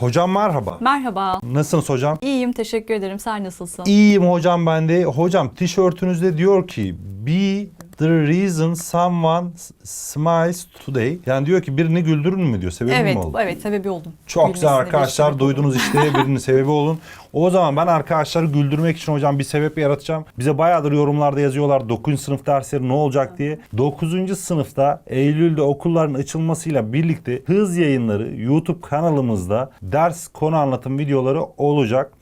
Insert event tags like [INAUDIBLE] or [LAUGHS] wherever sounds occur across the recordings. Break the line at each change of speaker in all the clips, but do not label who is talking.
Hocam merhaba.
Merhaba.
Nasılsınız hocam?
İyiyim, teşekkür ederim. Sen nasılsın?
İyiyim hocam ben de. Hocam tişörtünüzde diyor ki be the reason someone smiles today. Yani diyor ki birini güldürün mü diyor. Sebebi
evet,
mi oldu?
evet sebebi oldum.
Çok güzel
Gülmesine
arkadaşlar. Duydunuz işte [LAUGHS] birinin sebebi olun. O zaman ben arkadaşları güldürmek için hocam bir sebep yaratacağım. Bize bayağıdır yorumlarda yazıyorlar 9. sınıf dersleri ne olacak diye. 9. sınıfta Eylül'de okulların açılmasıyla birlikte hız yayınları YouTube kanalımızda ders konu anlatım videoları olacak.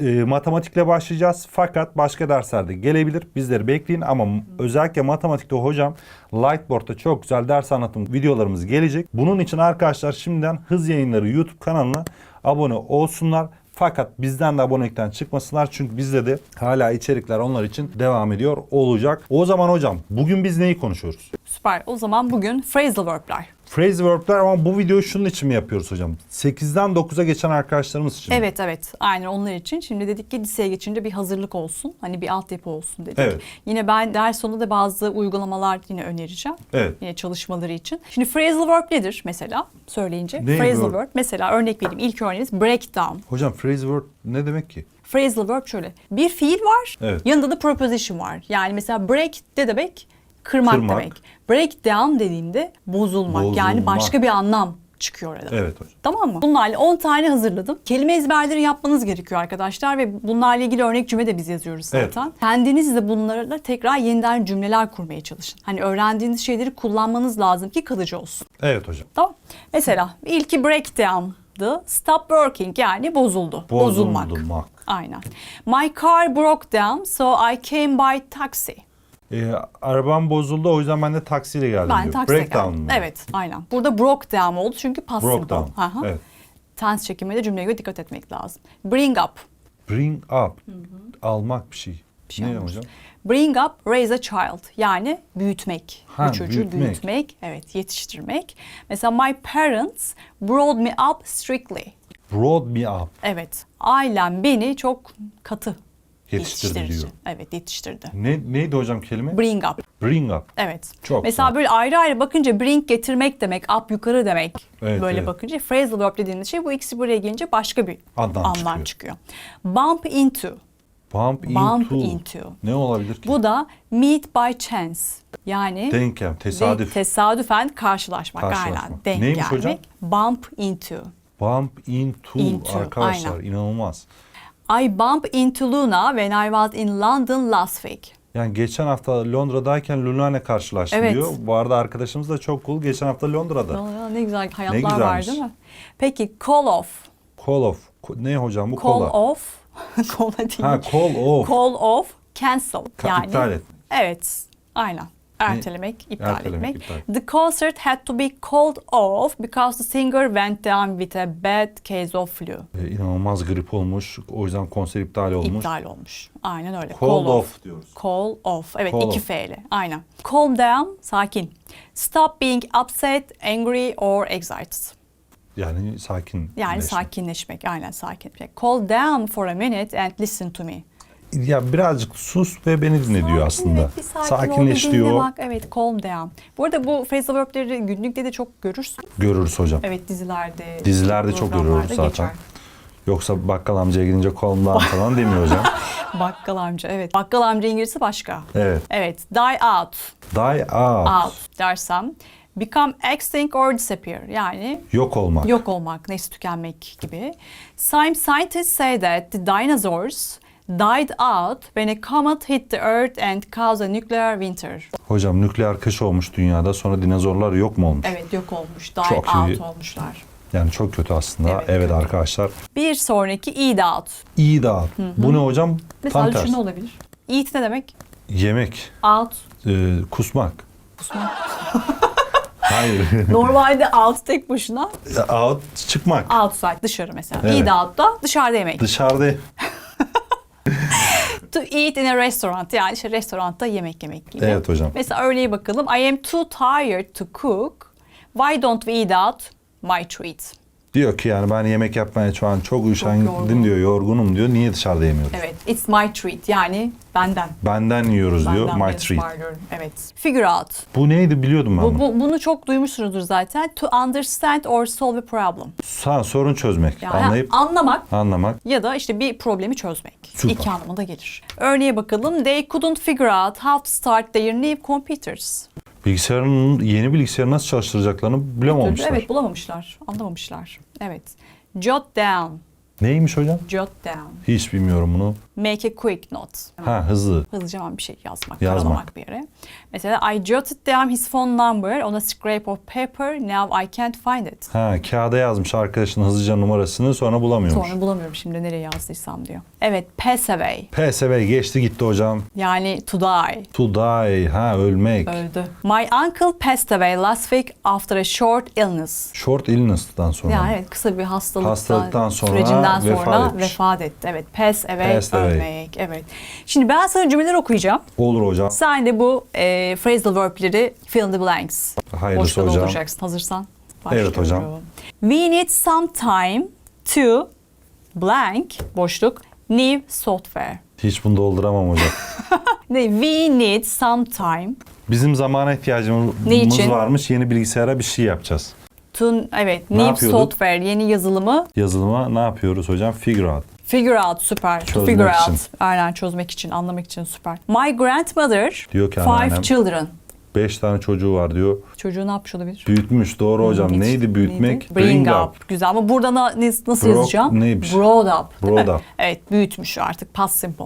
E, matematikle başlayacağız fakat başka derslerde gelebilir. Bizleri bekleyin ama özellikle matematikte hocam Lightboard'da çok güzel ders anlatım videolarımız gelecek. Bunun için arkadaşlar şimdiden hız yayınları YouTube kanalına abone olsunlar. Fakat bizden de abonelikten çıkmasınlar çünkü bizde de hala içerikler onlar için devam ediyor olacak. O zaman hocam bugün biz neyi konuşuyoruz?
Süper. O zaman bugün phrasal verb'ler.
Phrase verb'ler ama bu videoyu şunun için mi yapıyoruz hocam? 8'den 9'a geçen arkadaşlarımız için. mi?
Evet evet aynen onlar için. Şimdi dedik ki liseye geçince bir hazırlık olsun. Hani bir altyapı olsun dedik.
Evet.
Yine ben ders sonunda da bazı uygulamalar yine önereceğim.
Evet.
Yine çalışmaları için. Şimdi phrasal verb nedir mesela söyleyince?
Ne
phrasal
verb?
verb. Mesela örnek vereyim. İlk örneğimiz breakdown.
Hocam phrase verb ne demek ki?
Phrasal verb şöyle. Bir fiil var.
Evet.
Yanında da preposition var. Yani mesela break ne demek? Kırmak,
Kırmak.
demek. Breakdown dediğimde bozulmak. Yani
Bozulmak.
başka bir anlam çıkıyor orada.
Evet hocam.
Tamam mı? Bunlarla 10 tane hazırladım. Kelime ezberleri yapmanız gerekiyor arkadaşlar ve bunlarla ilgili örnek cümle de biz yazıyoruz
Evet.
zaten. Kendiniz de bunlarla tekrar yeniden cümleler kurmaya çalışın. Hani öğrendiğiniz şeyleri kullanmanız lazım ki kalıcı olsun.
Evet hocam.
Tamam. Mesela ilki breakdown'dı. Stop working yani bozuldu. Bozulmak.
Bozulmak.
Aynen. My car broke down so I came by taxi.
Ee, arabam bozuldu o yüzden ben de taksiyle geldim
Ben
diyor.
taksiye
Breakdown
geldim.
mı?
Evet aynen. Burada broke down oldu çünkü past
Broke down.
Hı.
Evet.
Tense çekiminde cümleye göre dikkat etmek lazım. Bring up.
Bring up. Almak bir şey.
Bir şey
ne
olmaz.
hocam?
Bring up, raise a child. Yani büyütmek.
Ha,
Bu çocuğu
büyütmek.
büyütmek. Evet, yetiştirmek. Mesela my parents brought me up strictly.
Brought me up.
Evet, ailem beni çok katı
Yetiştirdi
yetiştirici.
diyor.
Evet, yetiştirdi.
Ne, neydi hocam kelime?
Bring up.
Bring up.
Evet.
Çok
Mesela
güzel.
böyle ayrı ayrı bakınca bring getirmek demek, up yukarı demek.
Evet,
böyle
evet.
bakınca phrasal verb dediğimiz şey bu ikisi buraya gelince başka bir
Anlam
anlam
çıkıyor.
çıkıyor. Bump into.
Bump,
Bump
into.
into.
Ne olabilir ki?
Bu da meet by chance. Yani
Denk gel, tesadüf.
Denk- tesadüfen karşılaşmak.
Karşılaşmak.
Aynen. Denk
Neymiş
gelmek.
hocam?
Bump into.
Bump into,
Into,
arkadaşlar
aynen.
inanılmaz.
I bump into Luna when I was in London last week.
Yani geçen hafta Londra'dayken Luna'yla karşılaştım
Evet.
diyor. Bu arada arkadaşımız da çok cool. Geçen hafta Londra'da.
Ne güzel hayatlar
güzelmiş.
var değil mi? Peki call off.
Call off. Ne hocam bu
Call
kola?
off. [LAUGHS] Kola değil.
Ha call off.
Call off. Cancel.
Ka-
yani.
iptal et.
Evet. Aynen. Ertelemek, iptal
Ertelemek,
etmek.
iptal.
The concert had to be called off because the singer went down with a bad case of flu.
Ee, inanılmaz grip olmuş. O yüzden konser iptal olmuş.
İptal olmuş. Aynen öyle.
Called off diyoruz.
Call off. Evet
Call
iki
off.
F'li. Aynen. Calm down. Sakin. Stop being upset, angry or excited.
Yani sakin.
Yani sakinleşmek. Aynen sakinleşmek. Call down for a minute and listen to me.
Ya birazcık sus ve beni dinle diyor aslında.
Bir sakin
Sakinleş
ol, bir
diyor.
Bak. Evet calm down. Bu arada bu phrasal verb'leri günlükte de çok görürsün.
Görürüz hocam.
Evet dizilerde.
Dizilerde çok görüyoruz zaten.
geçer.
Yoksa bakkal amcaya gidince kolumdan falan demiyor hocam. [LAUGHS]
Bakkal amca evet. Bakkal amca İngilizce başka.
Evet.
Evet. Die out.
Die out.
Out dersem. Become extinct or disappear. Yani
Yok olmak.
yok olmak, nesli tükenmek gibi. Some scientists say that the dinosaurs died out when a comet hit the earth and caused a nuclear winter.
Hocam nükleer kış olmuş dünyada sonra dinozorlar yok mu olmuş?
Evet yok olmuş. Die
Çok
out
iyi.
olmuşlar.
Yani çok kötü aslında. Evet,
Evet, kötü.
arkadaşlar.
Bir sonraki eat out.
İyi out. Bu ne hocam?
Mesela
Tam
şu
tersi.
ne olabilir? Eat ne demek?
Yemek.
Out.
e, kusmak.
Kusmak. [LAUGHS]
Hayır. [LAUGHS]
Normalde out tek başına
out çıkmak.
outside dışarı mesela.
Evet.
Eat out da dışarıda yemek.
Dışarıda
To eat in a restaurant yani işte restoranda yemek yemek gibi.
Evet hocam.
Mesela örneğe bakalım. I am too tired to cook. Why don't we eat out my treat?
Diyor ki yani ben yemek yapmaya şu an çok üşendim diyor, yorgunum diyor. Niye dışarıda yemiyoruz?
Evet. It's my treat. Yani benden.
Benden yiyoruz diyor.
Benden
My treat.
ısmarlıyorum. Evet. Figure out.
Bu neydi biliyordum ben
Bu,
bunu.
bu- bunu çok duymuşsunuzdur zaten. To understand or solve a problem.
Ha, sorun çözmek.
Yani
Anlayıp
anlamak
anlamak.
ya da işte bir problemi çözmek.
Süper.
İki anlamına gelir. Örneğe bakalım. They couldn't figure out how to start their new computers.
Bilgisayarın yeni bilgisayarı nasıl çalıştıracaklarını bulamamışlar.
Evet bulamamışlar. Anlamamışlar. Evet. Jot down.
Neymiş hocam?
Jot down.
Hiç bilmiyorum bunu.
Make a quick note.
Ha hızlı.
Hızlıca hemen bir şey yazmak,
Yazmak.
karalamak bir yere. Mesela I jotted down his phone number on a scrap of paper. Now I can't find it.
Ha kağıda yazmış arkadaşın hızlıca numarasını sonra bulamıyormuş.
Sonra bulamıyorum şimdi nereye yazdıysam diyor. Evet, pass away.
PSV geçti gitti hocam.
Yani to die.
To die. Ha ölmek.
Öldü. My uncle passed away last week after a short illness.
Short illness'tan sonra.
Yani evet kısa bir hastalıktan,
Hastalıktan sonra
sürecinden
vefat
sonra
etmiş.
vefat etti. Evet, pass away,
away.
ölmek. Evet. Şimdi ben sana cümleler okuyacağım.
Olur hocam.
Sen de bu e, phrasal verb'leri fill in the blanks.
Hayırlısı
Boşta
hocam.
dolduracaksın. Hazırsan
Evet hocam.
We need some time to blank boşluk new software.
Hiç bunu dolduramam hocam. [LAUGHS]
Ne? We need some time
Bizim zamana ihtiyacımız
Niçin?
varmış. Yeni bilgisayara bir şey yapacağız.
to evet
Ne
new
yapıyorduk?
software yeni yazılımı
Yazılıma ne yapıyoruz hocam? Figure out.
figure out süper. To
Çözmek
figure
için.
out. Aynen çözmek için, anlamak için süper. My grandmother
Diyor ki
five
anneannem.
children.
Beş tane çocuğu var diyor.
Çocuğu ne yapmış olabilir?
Büyütmüş. Doğru hocam.
Hiç-
Neydi büyütmek?
Bring, up. Güzel ama burada na- nasıl
Bro-
yazacağım?
neymiş?
Brought up. mi?
up. [LAUGHS]
Evet büyütmüş artık past simple.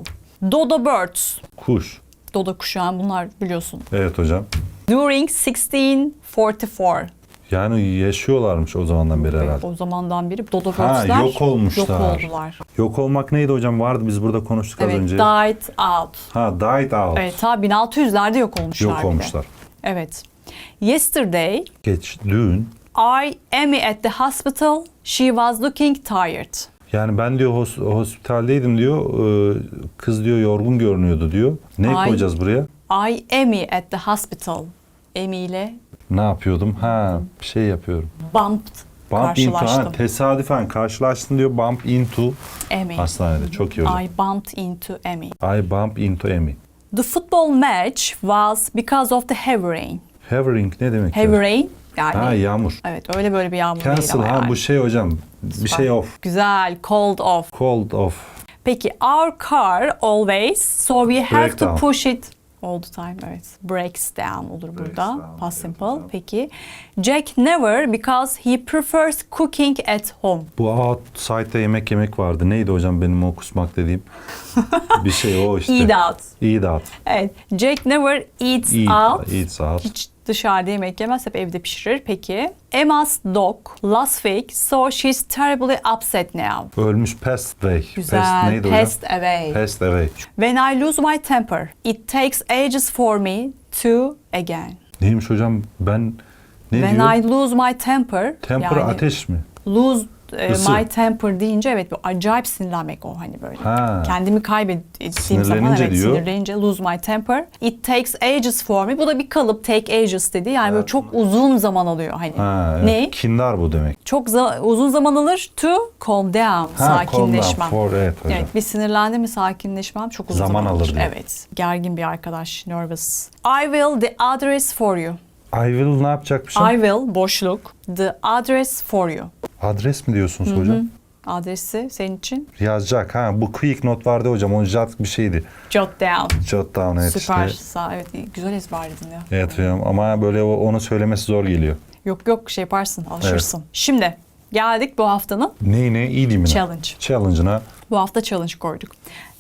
Dodo birds.
Kuş.
Dodo kuşağı bunlar biliyorsun.
Evet hocam.
During 1644.
Yani yaşıyorlarmış o zamandan beri herhalde.
O zamandan beri Dodo
Ha, yok olmuşlar.
Yok oldular.
Yok olmak neydi hocam? Vardı biz burada konuştuk az
Evet
önce.
died out.
ha died out.
Evet ta 1600'lerde yok olmuşlar
Yok
de.
olmuşlar.
Evet. Yesterday
Geç dün
I Amy at the hospital. She was looking tired.
yani ben diyor hos- hospitaldeydim diyor. Ee, Kız diyor yorgun görünüyordu diyor. Ne
Ay.
koyacağız buraya?
I Amy at the hospital. Amy ile
Ne yapıyordum? Ha bir şey yapıyorum.
bumped
Bump into,
karşılaştım.
ha, tesadüfen karşılaştın diyor. Bump into
Amy.
hastanede. Çok iyi hocam.
I bumped into Amy.
I bump into Amy.
The football match was because of the heavy rain.
Havering ne demek?
Heavy
ya?
rain yani
Ha yağmur.
evet öyle böyle bir yağmur değil
Cancel
ama
ha
yani.
bu şey hocam. Bir şey off.
Güzel, cold off.
Cold off.
Peki our car always so we have to push it all the time evet. Breaks down olur burada.
down,
Past simple. Peki Jack never because he prefers cooking at home.
Bu outside'da yemek yemek vardı. Neydi hocam benim o kusmak dediğim? [LAUGHS] bir şey o işte.
Eat out.
Eat out.
Evet. Jack never eats
Eat,
out.
eats out.
Hiç dışarıda yemek yemez, hep evde pişirir. Peki. Emma's dog last week, so she's terribly upset now.
Ölmüş passed away.
Güzel.
neydi hocam?
away.
Passed away.
When I lose my temper, it takes ages for me to again.
Neymiş hocam ben ne
When
diyor?
I lose my temper,
Temper
yani
ateş mi?
lose e,
Isı.
my temper deyince evet bu acayip sinirlenmek o hani böyle.
Ha.
Kendimi kaybettiğim zaman evet
diyor.
sinirlenince lose my temper. It takes ages for me. Bu da bir kalıp take ages dedi. Yani böyle çok uzun zaman alıyor hani.
Ha, evet.
Ne?
Kindar bu demek.
Çok za- uzun zaman alır to calm down.
Ha,
sakinleşmem.
calm down, for, evet hocam.
Evet bir sinirlendi mi sakinleşmem çok uzun
Zaman
zaman,
alır
alır.
diyor.
Evet. Gergin bir arkadaş. Nervous. I will the address for you.
I will ne yapacakmışım?
I will boşluk the address for you.
Adres mi diyorsunuz hocam?
Adresi senin için
Yazacak ha. Bu quick note vardı hocam. O jot bir şeydi.
jot down.
Jot down evet
Süper.
işte.
Sağ, evet güzel ezberledin ya.
Evet hocam ama böyle o- onu söylemesi zor geliyor.
Yok yok şey yaparsın alışırsın. Şimdi geldik bu haftanın
Neyi ne? İyi değil mi?
challenge.
Challenge'ına
Bu hafta challenge koyduk.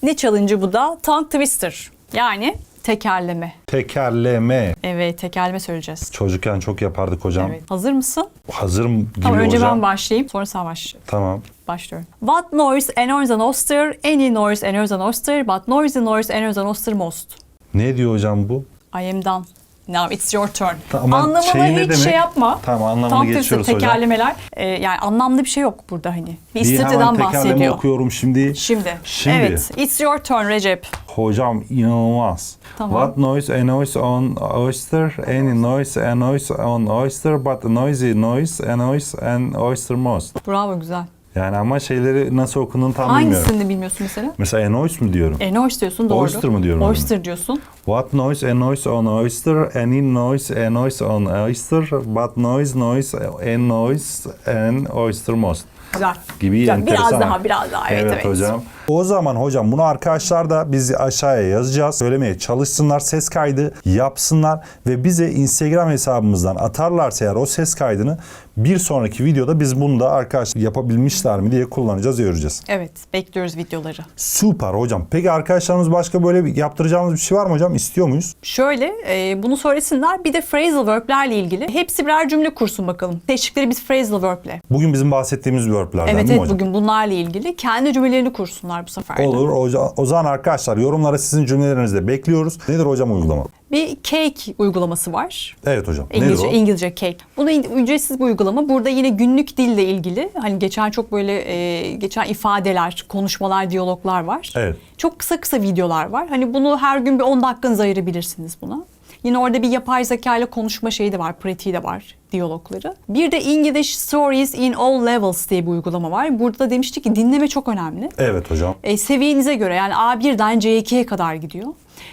Ne challenge'ı bu da? Tongue twister. Yani tekerleme.
tekerleme.
Evet tekerleme söyleyeceğiz.
Çocukken çok yapardık hocam.
Evet. Hazır mısın?
Hazırım gibi
Tamam önce
hocam.
ben başlayayım. Sonra sen başla.
Tamam.
Başlıyorum. What noise annoys an oyster? Any noise annoys an oyster, but noisy noise annoys an oyster most.
Ne diyor hocam bu?
I am done. Now it's your turn.
Ama
Anlamını
şey ne
hiç
demek?
şey yapma.
Tamam, anlamını
Tam tersi
geçiyoruz hocam.
tekerlemeler. Ee, yani anlamlı bir şey yok burada hani. Bir
Bir hemen tekerleme
bahsediyor.
okuyorum şimdi.
Şimdi.
Şimdi.
Evet. It's your turn Recep.
Hocam inanılmaz.
Tamam.
What noise a noise on oyster, any noise a noise on oyster, but noisy noise a noise and oyster most.
Bravo güzel.
Yani ama şeyleri nasıl okunduğunu tam bilmiyorum.
Hangisini bilmiyorsun mesela?
Mesela a noise mu diyorum?
E, noise diyorsun doğru.
Oyster mı diyorum?
Oyster diyorsun.
What noise a noise on oyster, any noise a noise on oyster, but noise noise a noise and oyster most.
Güzel.
Gibi
Güzel.
enteresan.
Biraz daha biraz daha evet evet.
hocam. O zaman hocam bunu arkadaşlar da biz aşağıya yazacağız. Söylemeye çalışsınlar. Ses kaydı yapsınlar ve bize Instagram hesabımızdan atarlarsa eğer o ses kaydını bir sonraki videoda biz bunu da arkadaşlar yapabilmişler mi diye kullanacağız, göreceğiz.
Evet bekliyoruz videoları.
Süper hocam. Peki arkadaşlarımız başka böyle bir yaptıracağımız bir şey var mı hocam? İstiyor muyuz?
Şöyle e, bunu söylesinler bir de phrasal verb'lerle ilgili. Hepsi birer cümle kursun bakalım. Seçtikleri biz phrasal verb'le.
Bugün bizim bahsettiğimiz verb'lerden
Evet
değil mi
evet
hocam?
bugün bunlarla ilgili kendi cümlelerini kursunlar bu sefer de.
Olur. O, o zaman arkadaşlar yorumlara sizin cümlelerinizi de bekliyoruz. Nedir hocam uygulama?
Bir cake uygulaması var.
Evet hocam.
İngilizce,
Nedir o?
İngilizce cake. Bu da in- ücretsiz bir uygulama. Burada yine günlük dille ilgili hani geçen çok böyle e, geçen ifadeler, konuşmalar, diyaloglar var.
Evet.
Çok kısa kısa videolar var. Hani bunu her gün bir 10 dakikanızı ayırabilirsiniz buna. Yine orada bir yapay zeka ile konuşma şeyi de var, pratiği de var, diyalogları. Bir de English Stories in All Levels diye bir uygulama var. Burada da demiştik ki dinleme çok önemli.
Evet hocam.
E, seviyenize göre yani A1'den C2'ye kadar gidiyor.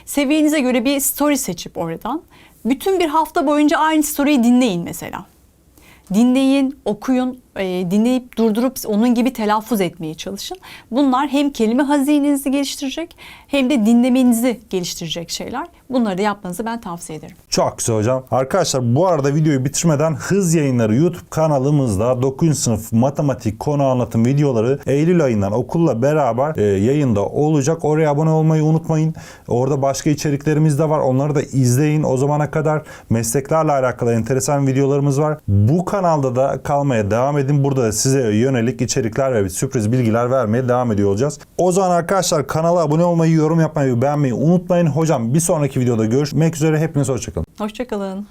Seviyenize göre bir story seçip oradan bütün bir hafta boyunca aynı story'i dinleyin mesela. Dinleyin, okuyun, e, dinleyip durdurup onun gibi telaffuz etmeye çalışın. Bunlar hem kelime hazinenizi geliştirecek hem de dinlemenizi geliştirecek şeyler. Bunları da yapmanızı ben tavsiye ederim.
Çok güzel hocam. Arkadaşlar bu arada videoyu bitirmeden Hız Yayınları YouTube kanalımızda 9. sınıf matematik konu anlatım videoları Eylül ayından okulla beraber e, yayında olacak. Oraya abone olmayı unutmayın. Orada başka içeriklerimiz de var. Onları da izleyin. O zamana kadar mesleklerle alakalı enteresan videolarımız var. Bu kanalda da kalmaya devam edin. Burada da size yönelik içerikler ve sürpriz bilgiler vermeye devam ediyor olacağız. O zaman arkadaşlar kanala abone olmayı, yorum yapmayı, beğenmeyi unutmayın. Hocam bir sonraki videoda görüşmek üzere. Hepiniz hoşçakalın.
Hoşçakalın.